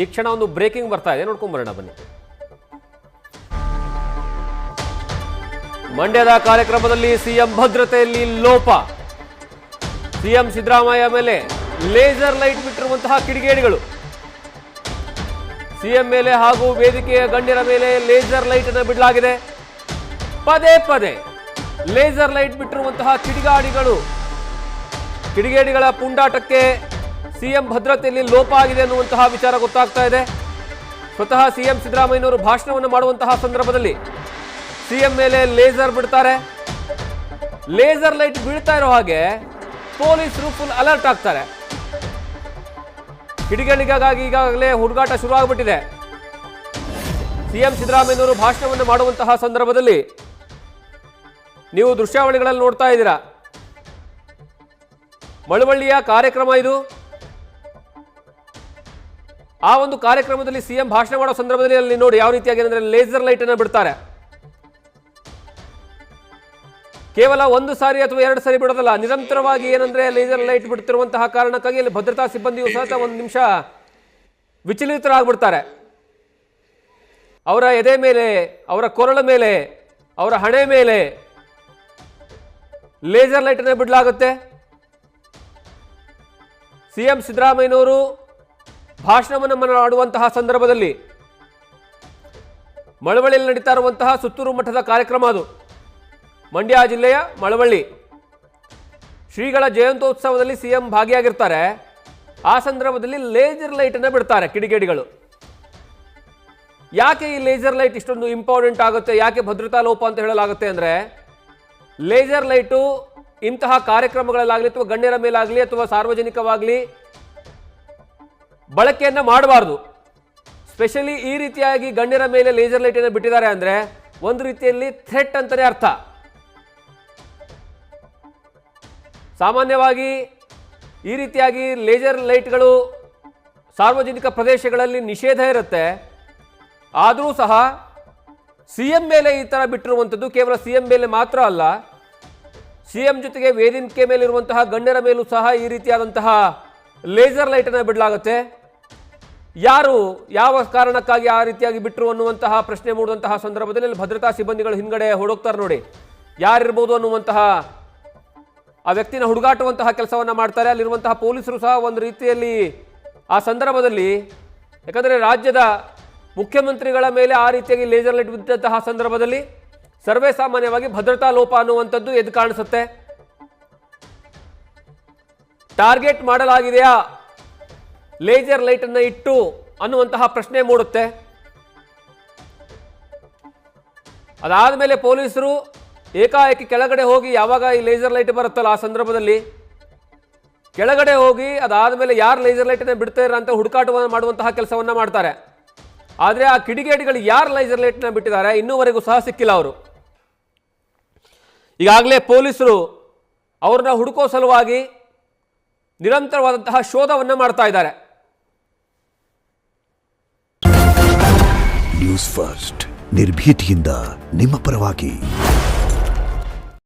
ಈ ಕ್ಷಣ ಒಂದು ಬ್ರೇಕಿಂಗ್ ಬರ್ತಾ ಇದೆ. ನೋಡ್ಕೊಂಡ್ ಬರೋಣ ಬನ್ನಿ. ಮಂಡ್ಯದ ಕಾರ್ಯಕ್ರಮದಲ್ಲಿ ಸಿಎಂ ಭದ್ರತೆಯಲ್ಲಿ ಲೋಪ. ಸಿಎಂ ಸಿದ್ದರಾಮಯ್ಯ ಮೇಲೆ ಲೇಸರ್ ಲೈಟ್ ಬಿಟ್ಟಿರುವಂತಹ ಕಿಡಿಗೇಡಿಗಳು. ಸಿಎಂ ಮೇಲೆ ಹಾಗೂ ವೇದಿಕೆಯ ಗಣ್ಯರ ಮೇಲೆ ಲೇಸರ್ ಲೈಟ್ ಅನ್ನು ಬಿಡಲಾಗಿದೆ. ಪದೇ ಪದೇ ಲೇಸರ್ ಲೈಟ್ ಬಿಟ್ಟಿರುವಂತಹ ಕಿಡಿಗಾಡಿಗಳು. ಕಿಡಿಗೇಡಿಗಳ ಪುಂಡಾಟಕ್ಕೆ ಸಿಎಂ ಭದ್ರತೆಯಲ್ಲಿ ಲೋಪ ಆಗಿದೆ ಅನ್ನುವಂತಹ ವಿಚಾರ ಗೊತ್ತಾಗ್ತಾ ಇದೆ. ಸ್ವತಃ ಸಿಎಂ ಸಿದ್ದರಾಮಯ್ಯನವರು ಭಾಷಣವನ್ನು ಮಾಡುವಂತಹ ಸಂದರ್ಭದಲ್ಲಿ ಸಿಎಂ ಮೇಲೆ ಲೇಸರ್ ಬಿಡ್ತಾರೆ. ಲೇಸರ್ ಲೈಟ್ ಬೀಳ್ತಾ ಇರೋ ಹಾಗೆ ಪೊಲೀಸರು ಫುಲ್ ಅಲರ್ಟ್ ಆಗ್ತಾರೆ. ಕಿಡಿಗಳಿಗಾಗಿ ಈಗಾಗಲೇ ಹುಡುಗಾಟ ಶುರು ಶುರುವಾಗ್ಬಿಟ್ಟಿದೆ. ಸಿಎಂ ಸಿದ್ದರಾಮಯ್ಯನವರು ಭಾಷಣವನ್ನು ಮಾಡುವಂತಹ ಸಂದರ್ಭದಲ್ಲಿ ನೀವು ದೃಶ್ಯಾವಳಿಗಳಲ್ಲಿ ನೋಡ್ತಾ ಇದ್ದೀರಾ? ಮಳವಳ್ಳಿಯ ಕಾರ್ಯಕ್ರಮ ಇದು. ಆ ಒಂದು ಕಾರ್ಯಕ್ರಮದಲ್ಲಿ ಸಿಎಂ ಭಾಷಣ ಮಾಡೋ ಸಂದರ್ಭದಲ್ಲಿ ಅಲ್ಲಿ ನೋಡಿ ಯಾವ ರೀತಿಯಾಗಿ ಏನಂದ್ರೆ ಲೇಸರ್ ಲೈಟ್ ಅನ್ನು ಬಿಡ್ತಾರೆ. ಕೇವಲ ಒಂದು ಸಾರಿ ಅಥವಾ ಎರಡು ಸಾರಿ ಬಿಡೋದಲ್ಲ, ನಿರಂತರವಾಗಿ ಏನಂದ್ರೆ ಲೇಸರ್ ಲೈಟ್ ಬಿಡ್ತಿರುವಂತಹ ಕಾರಣಕ್ಕಾಗಿ ಅಲ್ಲಿ ಭದ್ರತಾ ಸಿಬ್ಬಂದಿಯು ಸಹ ಒಂದು ನಿಮಿಷ ವಿಚಲಿತರಾಗ್ಬಿಡ್ತಾರೆ. ಅವರ ಎದೆ ಮೇಲೆ, ಅವರ ಕೊರಳ ಮೇಲೆ, ಅವರ ಹಣೆ ಮೇಲೆ ಲೇಸರ್ ಲೈಟ್ ಅನ್ನು ಬಿಡಲಾಗುತ್ತೆ. ಸಿಎಂ ಸಿದ್ದರಾಮಯ್ಯನವರು ಭಾಷಣವನ್ನು ಮಾಡುವಂತಹ ಸಂದರ್ಭದಲ್ಲಿ ಮಳವಳ್ಳಿಯಲ್ಲಿ ನಡೀತಾ ಇರುವಂತಹ ಸುತ್ತೂರು ಮಠದ ಕಾರ್ಯಕ್ರಮ ಅದು. ಮಂಡ್ಯ ಜಿಲ್ಲೆಯ ಮಳವಳ್ಳಿ. ಶ್ರೀಗಳ ಜಯಂತೋತ್ಸವದಲ್ಲಿ ಸಿಎಂ ಭಾಗಿಯಾಗಿರ್ತಾರೆ. ಆ ಸಂದರ್ಭದಲ್ಲಿ ಲೇಸರ್ ಲೈಟ್ ಅನ್ನು ಬಿಡ್ತಾರೆ ಕಿಡಿಗೇಡಿಗಳು. ಯಾಕೆ ಈ ಲೇಸರ್ ಲೈಟ್ ಇಷ್ಟೊಂದು ಇಂಪಾರ್ಟೆಂಟ್ ಆಗುತ್ತೆ, ಯಾಕೆ ಭದ್ರತಾ ಲೋಪ ಅಂತ ಹೇಳಲಾಗುತ್ತೆ ಅಂದ್ರೆ, ಲೇಸರ್ ಲೈಟು ಇಂತಹ ಕಾರ್ಯಕ್ರಮಗಳಲ್ಲಾಗಲಿ ಅಥವಾ ಗಣ್ಯರ ಮೇಲಾಗಲಿ ಅಥವಾ ಸಾರ್ವಜನಿಕವಾಗಲಿ ಬಳಕೆಯನ್ನ ಮಾಡಬಾರ್ದು. ಸ್ಪೆಷಲಿ ಈ ರೀತಿಯಾಗಿ ಗಣ್ಯರ ಮೇಲೆ ಲೇಸರ್ ಲೈಟ್ ಅನ್ನು ಬಿಟ್ಟಿದ್ದಾರೆ ಅಂದ್ರೆ ಒಂದು ರೀತಿಯಲ್ಲಿ ಥ್ರೆಟ್ ಅಂತಲೇ ಅರ್ಥ. ಸಾಮಾನ್ಯವಾಗಿ ಈ ರೀತಿಯಾಗಿ ಲೇಸರ್ ಲೈಟ್ಗಳು ಸಾರ್ವಜನಿಕ ಪ್ರದೇಶಗಳಲ್ಲಿ ನಿಷೇಧ ಇರುತ್ತೆ. ಆದರೂ ಸಹ ಸಿ ಎಂ ಮೇಲೆ ಈ ಥರ ಬಿಟ್ಟಿರುವಂಥದ್ದು ಕೇವಲ ಸಿ ಎಂ ಮೇಲೆ ಮಾತ್ರ ಅಲ್ಲ. ಸಿ ಎಂ ಜೊತೆಗೆ ವೇದಿಕೆ ಮೇಲಿರುವಂತಹ ಗಣ್ಯರ ಮೇಲೂ ಸಹ ಈ ರೀತಿಯಾದಂತಹ ಲೇಸರ್ ಲೈಟನ್ನು ಬಿಡಲಾಗುತ್ತೆ. ಯಾರು ಯಾವ ಕಾರಣಕ್ಕಾಗಿ ಆ ರೀತಿಯಾಗಿ ಬಿಟ್ಟರು ಅನ್ನುವಂತಹ ಪ್ರಶ್ನೆ ಮೂಡುವಂತಹ ಸಂದರ್ಭದಲ್ಲಿ ಭದ್ರತಾ ಸಿಬ್ಬಂದಿಗಳು ಹಿಂದ್ಗಡೆ ಹೊಡೋಗ್ತಾರೆ ನೋಡಿ. ಯಾರಿರ್ಬೋದು ಅನ್ನುವಂತಹ ಆ ವ್ಯಕ್ತಿನ ಹುಡುಗಾಟುವಂತಹ ಕೆಲಸವನ್ನ ಮಾಡ್ತಾರೆ. ಅಲ್ಲಿರುವಂತಹ ಪೊಲೀಸರು ಸಹ ಒಂದು ರೀತಿಯಲ್ಲಿ ಆ ಸಂದರ್ಭದಲ್ಲಿ, ಯಾಕಂದರೆ ರಾಜ್ಯದ ಮುಖ್ಯಮಂತ್ರಿಗಳ ಮೇಲೆ ಆ ರೀತಿಯಾಗಿ ಲೇಸರ್ ಲೈಟ್ ಬಿದ್ದಂತಹ ಸಂದರ್ಭದಲ್ಲಿ ಸರ್ವೇ ಸಾಮಾನ್ಯವಾಗಿ ಭದ್ರತಾ ಲೋಪ ಅನ್ನುವಂಥದ್ದು ಎದ್ದು ಕಾಣಿಸುತ್ತೆ. ಟಾರ್ಗೆಟ್ ಮಾಡಲಾಗಿದೆಯಾ? ಲೇಸರ್ ಲೈಟ್ ಅನ್ನ ಇಟ್ಟು ಅನ್ನುವಂತಹ ಪ್ರಶ್ನೆ ಮೂಡುತ್ತೆ. ಅದಾದ ಮೇಲೆ ಪೊಲೀಸರು ಏಕಾಏಕಿ ಕೆಳಗಡೆ ಹೋಗಿ ಯಾವಾಗ ಈ ಲೇಸರ್ ಲೈಟ್ ಬರುತ್ತಲ್ಲ ಆ ಸಂದರ್ಭದಲ್ಲಿ? ಕೆಳಗಡೆ ಹೋಗಿ ಅದಾದ ಮೇಲೆ ಯಾರು ಲೇಸರ್ ಲೈಟನ್ನು ಇರೋ ಅಂತ ಹುಡುಕಾಟವನ್ನು ಮಾಡುವಂತಹ ಕೆಲಸವನ್ನು ಮಾಡ್ತಾರೆ. ಆದರೆ ಆ ಕಿಡಿಗೇಡಿಗಳು ಯಾರು ಲೇಸರ್ ಲೈಟ್ನ ಬಿಟ್ಟಿದ್ದಾರೆ ಇನ್ನೂವರೆಗೂ ಸಹ ಸಿಕ್ಕಿಲ್ಲ ಅವರು. ಈಗಾಗಲೇ ಪೊಲೀಸರು ಅವ್ರನ್ನ ಹುಡುಕೋ ಸಲುವಾಗಿ ನಿರಂತರವಾದಂತಹ ಶೋಧವನ್ನು ಮಾಡ್ತಾ ಇದ್ದಾರೆ. ನ್ಯೂಸ್ ಫಸ್ಟ್ ನಿರ್ಭೀತಿಯಿಂದ ನಿಮ್ಮ ಪರವಾಗಿ.